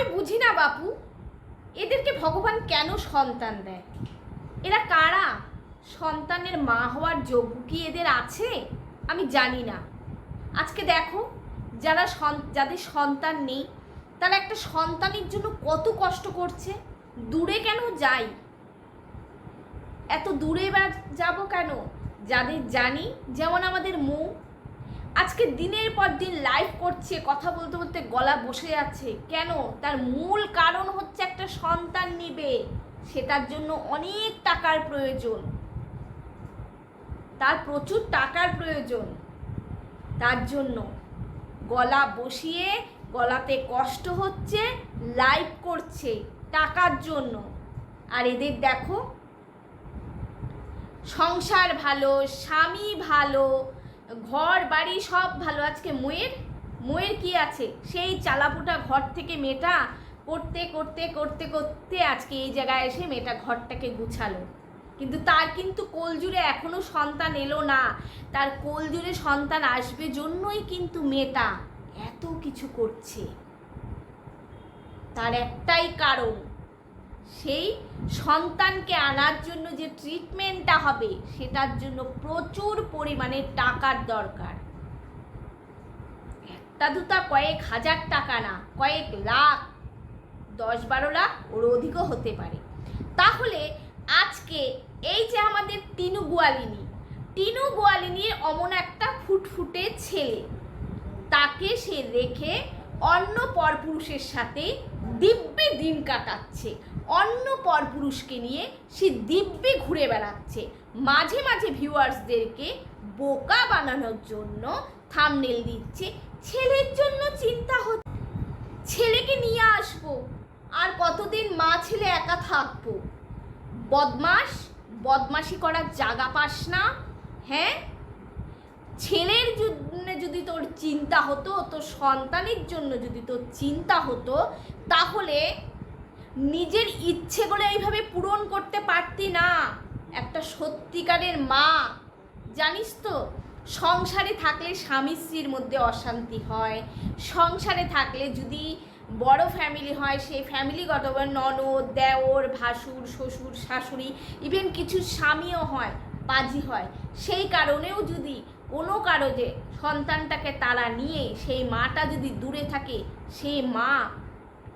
আমি বুঝি না, বাপু। এদেরকে ভগবান কেন সন্তান দেয়? এরা কারা? সন্তানের মা হওয়ার যোগ্য কি এদের আছে? আমি জানি না। আজকে দেখো, যারা যাদের সন্তান নেই, তারা একটা সন্তানের জন্য কত কষ্ট করছে। দূরে কেন যাই? এত দূরে বা যাব কেন? যাদের জানি, যেমন আমাদের মৌ আজকে দিনের পর দিন লাইভ করছে, কথা বলতে বলতে গলা বসে যাচ্ছে। কেন? তার মূল কারণ হচ্ছে একটা সন্তান নিবে। সেটার জন্য অনেক টাকার প্রয়োজন। তার প্রচুর টাকার প্রয়োজন। তার জন্য গলা বসিয়ে, গলাতে কষ্ট হচ্ছে লাইভ করছে টাকার জন্য। আর এদের দেখো, সংসার ভালো, স্বামী ভালো ঘর, বাড়ি সব ভালো। আজকে ময়ের ময়ের কি আছে? সেই চালাপুটা ঘর থেকে মেয়েটা করতে করতে করতে করতে আজকে এই জায়গায় এসে মেয়েটা ঘরটাকে গুছালো। কিন্তু তার কিন্তু কোলজুড়ে এখনও সন্তান এলো না। তার কোলজুড়ে সন্তান আসবে জন্যই কিন্তু মেয়েটা এত কিছু করছে। তার একটাই কারণ সেই সন্তানকে আনার জন্য যে ট্রিটমেন্টটা হবে, সেটার জন্য প্রচুর পরিমাণে টাকার দরকার। একটা দুটা কয়েক হাজার টাকা না, কয়েক লাখ, দশ বারো লাখ ওর অধিকও হতে পারে। তাহলে আজকে এই যে আমাদের টিনু গোয়ালিনী, টিনু গোয়ালিনীর অমন একটা ফুটফুটে ছেলে, তাকে সে রেখে অন্য পরপুরুষের সাথে দিব্যে দিন কাটাচ্ছে। অন্য পরপুরুষকে নিয়ে সে দিব্যে ঘুরে বেড়াচ্ছে। মাঝে মাঝে ভিউয়ার্সদেরকে বোকা বানানোর জন্য থামনেল দিচ্ছে। ছেলের জন্য চিন্তা হচ্ছে। ছেলেকে নিয়ে আসব। আর কতদিন মা ছেলে একা থাকব? বদমাস বদমাশি করার জায়গা পাস না? হ্যাঁ? ছেলের জন্য যদি তোর চিন্তা হতো, তোর সন্তানের জন্য যদি তোর চিন্তা হতো, তাহলে নিজের ইচ্ছেগুলো এইভাবে পূরণ করতে পারতি না। একটা সত্যিকারের মা, জানিস তো? সংসারে থাকলে স্বামী স্ত্রীর মধ্যে অশান্তি হয়। সংসারে থাকলে যদি বড় ফ্যামিলি হয় সেই ফ্যামিলিগতভাবে ননদ, দেওর, ভাসুর, শ্বশুর, শাশুড়ি ইভেন কিছু স্বামীও হয়, পাজি হয়। সেই কারণেও যদি কোনো কারণে সন্তানটাকে তারা নিয়ে সেই মাটা যদি দূরে থাকে সেই মা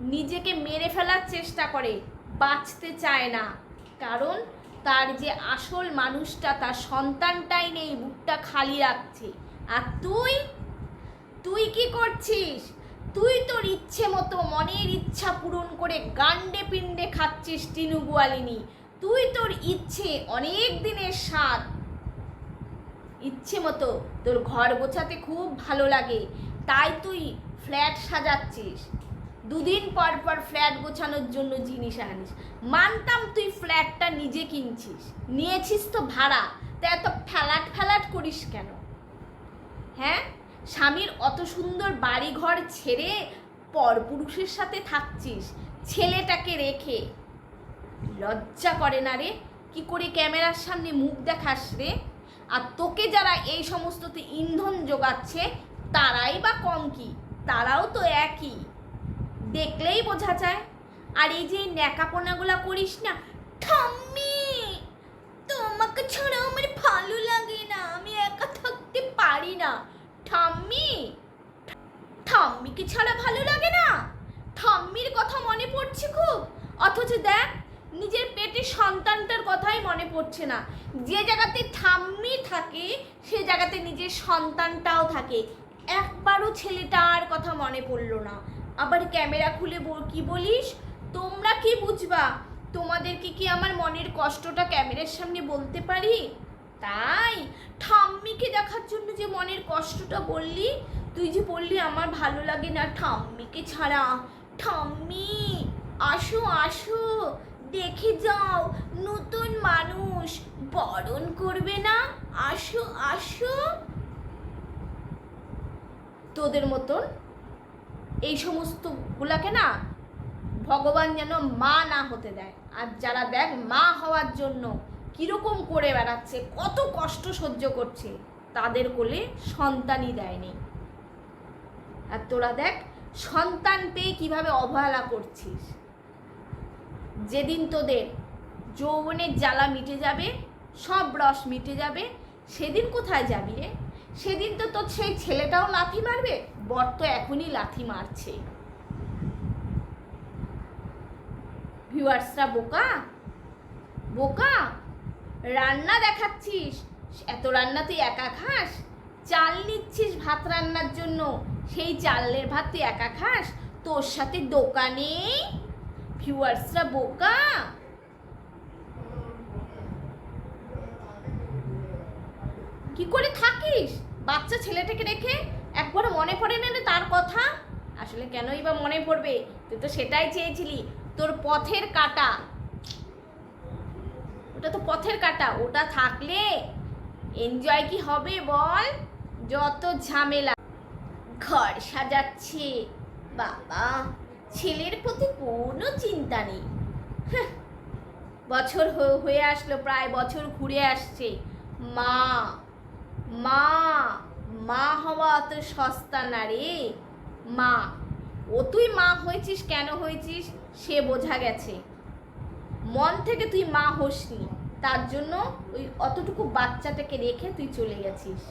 নিজেকে মেরে ফেলার চেষ্টা করে, বাঁচতে চায় না। কারণ তার যে আসল মানুষটা, তার সন্তানটাই নেই, বুকটা খালি রাখছে। আর তুই? তুই কি করছিস? তুই তোর ইচ্ছে মতো, মনের ইচ্ছা পূরণ করে গান্ডে পিণ্ডে খাচ্ছিস টিনু গোয়ালিনী। তুই তোর ইচ্ছে অনেক দিনের স্বাদ। ইচ্ছে মতো তোর ঘর গোছাতে খুব ভালো লাগে, তাই তুই ফ্ল্যাট সাজাচ্ছিস। দুদিন পর পর ফ্ল্যাট গোছানোর জন্য জিনিস আনিস। মানতাম তুই ফ্ল্যাটটা নিজে কিনছিস। নিয়েছিস তো ভাড়া, তা এত ফ্যালাট ফ্যালাট করিস কেন? হ্যাঁ? স্বামীর অত সুন্দর বাড়ি ঘর ছেড়ে পরপুরুষের সাথে থাকছিস, ছেলেটাকে রেখে। লজ্জা করে না রে? কি করে ক্যামেরার সামনে মুখ দেখাস রে? আর তোকে যারা এই সমস্ততে ইন্ধন যোগাচ্ছে, তারাই বা কম কি? তারাও তো একই। দেখলেই বোঝা যায়। আর এই যে ন্যাকাপোনাগুলা করিস না, ঠাম্মি! তোমাকে ছাড়া আমার ভালো লাগে না, আমি একা থাকতে পারি না। ঠাম্মি! ঠাম্মিকে ছাড়া ভালো লাগে না ঠাম্মির কথা মনে পড়ছে খুব অথচ দেখ নিজের পেটের সন্তানটার কথাই মনে পড়ছে না। যে জায়গাতে ঠাম্মি থাকে, সে জায়গাতে নিজের সন্তানটাও থাকে। একবারও ছেলেটার কথা মনে পড়ল না। আবার ক্যামেরা খুলে কি বলিস? তোমরা কি বুঝবা? তোমাদেরকে কি আমার মনের কষ্টটা ক্যামেরার সামনে বলতে পারি? তাই? ঠাম্মিকে দেখার জন্য যে মনের কষ্টটা বললি, তুই যে বললি আমার ভালো লাগে না ঠাম্মিকে ছাড়া। ঠাম্মি, আসো আসো। দেখে যাও, নতুন মানুষ। বরণ করবে না? আসো আসো। তোদের মতন এই সমস্ত গুলাকে না ভগবান যেন মা না হতে দেয়। আর যারা দেখ মা হওয়ার জন্য কীরকম করে বেড়াচ্ছে, কত কষ্ট সহ্য করছে, তাদের কোলে সন্তানই দেয়নি। আর তোরা দেখ, সন্তান পেয়ে কীভাবে অবহেলা করছিস। যেদিন তোদের যৌবনের জ্বালা মিটে যাবে, সব রস মিটে যাবে, সেদিন কোথায় যাবি রে? সেদিন তো তোর সেই ছেলেটাও লাথি মারবে, বর তো এখনই লাথি মারছে। ভিউয়ার্সরা, বোকা? বোকা? রান্না দেখাচ্ছিস? এত রান্না তুই একা খাস? চাল নিচ্ছিস ভাত রান্নার জন্য, সেই চালের ভাত তুই একা খাস? তোর সাথে দোকানে ভিউয়ার্সরা বোকা? কি করে থাকিস? বাচ্চা ছেলেটাকে রেখে একবার মনে পড়ে না তার কথা? আসলে কেনই বা মনে পড়বে? তুই তো সেটাই চেয়েছিলি। তোর পথের কাটা। ওটা তো পথের কাটা। ওটা থাকলে এনজয় কি হবে বল? যত ঝামেলা। ঘর সাজাচ্ছে। বাবা। ছেলের প্রতি কোনো চিন্তা নেই। বছর হয়ে আসলো, প্রায় বছর ঘুরে আসছে। মা মা মা হওয়া অত সস্তা না রে। মা, ও তুই মা হয়েছিস, কেন হয়েছিস, সে বোঝা গেছে। মন থেকে তুই মা হোসনি, তার জন্য ওই অতটুকু বাচ্চাটাকে রেখে তুই চলে গেছিস।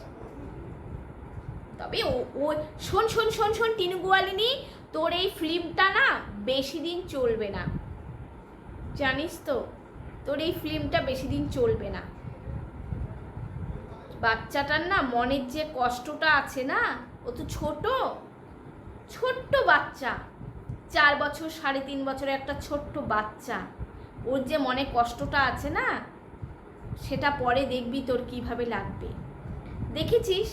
তবে ও, শোন শোন শোন শোন, টিনু গোয়ালিনী তোর এই ফিল্মটা না বেশি দিন চলবে না। জানিস তো, তোর এই ফিল্মটা বেশি দিন চলবে না। বাচ্চাটার না মনের যে কষ্টটা আছে না, ও তো ছোট, ছোট্ট বাচ্চা। চার বছর, সাড়ে তিন বছরের একটা ছোট্ট বাচ্চা। ওর যে মনে কষ্টটা আছে না, সেটা পরে দেখবি তোর কীভাবে লাগবে। দেখেছিস?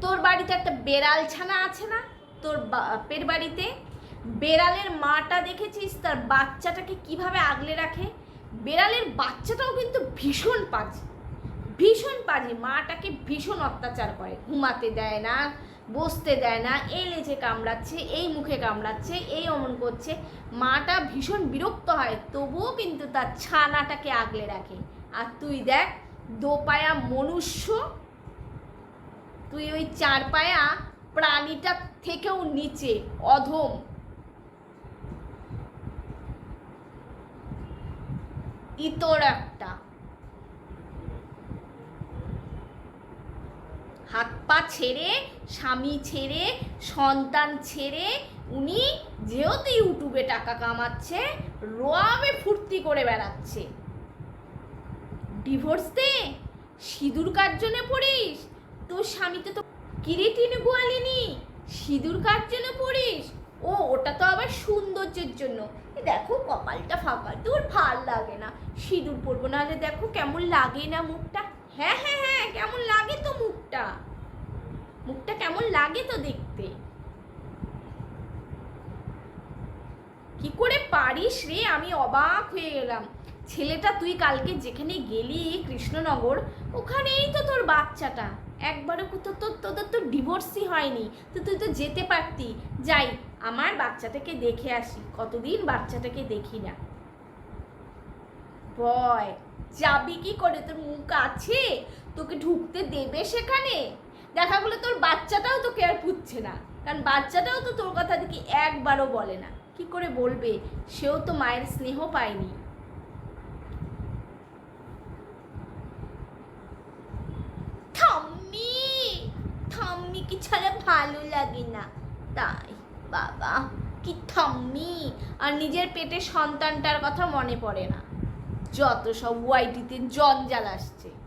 তোর বাড়িতে একটা বেড়াল ছানা আছে না? তোর বাপের বাড়িতে? বেড়ালের মাটা দেখেছিস? তার বাচ্চাটাকে কীভাবে আগলে রাখে? বেড়ালের বাচ্চাটাও কিন্তু ভীষণ পাজি। ভীষণ পাজি। মাটাকে ভীষণ অত্যাচার করে। ঘুমাতে দেয় না, বসতে দেয় না, এই লেজে কামড়াচ্ছে, এই মুখে কামড়াচ্ছে, এই অমন করছে। মাটা ভীষণ বিরক্ত হয়। তবুও কিন্তু তার ছানাটাকে আগলে রাখে। আর তুই দেখ, দোপায়া মনুষ্য, তুই ওই চার পায়া প্রাণীটা থেকেও নিচে, অধম। ইতর একটা। হাত পা ছেড়ে, স্বামী ছেড়ে, সন্তান ছেড়ে, উনি যেহেতু ইউটিউবে টাকা কামাচ্ছে, রোয়াবে ফুর্তি করে বেড়াচ্ছে। ডিভোর্স দে, সিঁদুর কার জন্য পড়িস? তোর স্বামীতে তো কিরিটিন গোয়ালিনি? সিঁদুর কার জন্য পড়িস? ও, ওটা তো আবার সৌন্দর্যের জন্য। দেখো, কপালটা ফাঁকা, তোর ভালো লাগে না। সিঁদুর পরবো, নাহলে দেখো কেমন লাগে না মুখটা। হ্যাঁ হ্যাঁ হ্যাঁ কেমন লাগে তো মুখটা। মুখটা কেমন লাগে তো দেখতে। কি করে পারিস রে? আমি অবাক হয়ে গেলাম। ছেলেটা, তুই কালকে যেখানে গেলি, কৃষ্ণনগর, ওখানেই তো তোর বাচ্চাটা। একবারও তো তোর তোদের তো ডিভোর্সই হয়নি। তো তুই তো যেতে পারতি। যাই, আমার বাচ্চাটাকে দেখে আসি। কতদিন বাচ্চাটাকে দেখি না। বয়, যাবি কি করে? তোর মুখ আছে? তোকে ঢুকতে দেবে সেখানে? দেখা গেলো তোর বাচ্চাটাও তোকে আর পুচ্ছে না। কারণ বাচ্চাটাও তো তোর কথা দেখি একবারও বলে না। কি করে বলবে? সেও তো মায়ের স্নেহ পায়নি ঠাম্মি ঠাম্মি কি ছাড়া ভালো লাগে না। তাই, বাবা, কি ঠাম্মি, আর নিজের পেটে সন্তানটার কথা মনে পড়ে না। যত সব ওয়াইটিতে জঞ্জাল আসছে।